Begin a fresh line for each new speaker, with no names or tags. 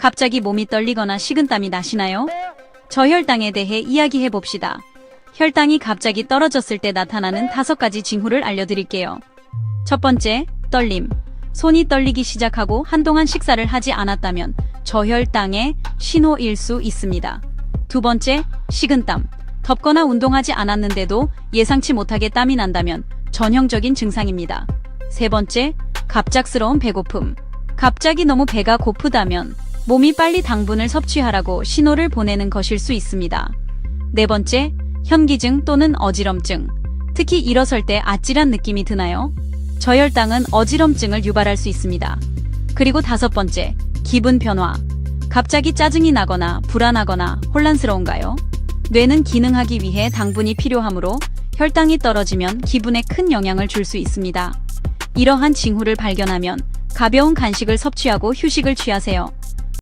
갑자기 몸이 떨리거나 식은땀이 나시나요? 저혈당에 대해 이야기해 봅시다. 혈당이 갑자기 떨어졌을 때 나타나는 다섯 가지 징후를 알려드릴게요. 첫 번째, 떨림. 손이 떨리기 시작하고 한동안 식사를 하지 않았다면 저혈당의 신호일 수 있습니다. 두 번째, 식은땀. 덥거나 운동하지 않았는데도 예상치 못하게 땀이 난다면 전형적인 증상입니다. 세 번째, 갑작스러운 배고픔. 갑자기 너무 배가 고프다면 몸이 빨리 당분을 섭취하라고 신호를 보내는 것일 수 있습니다. 네 번째, 현기증 또는 어지럼증. 특히 일어설 때 아찔한 느낌이 드나요? 저혈당은 어지럼증을 유발할 수 있습니다. 그리고 다섯 번째, 기분 변화. 갑자기 짜증이 나거나 불안하거나 혼란스러운가요? 뇌는 기능하기 위해 당분이 필요하므로 혈당이 떨어지면 기분에 큰 영향을 줄 수 있습니다. 이러한 징후를 발견하면 가벼운 간식을 섭취하고 휴식을 취하세요.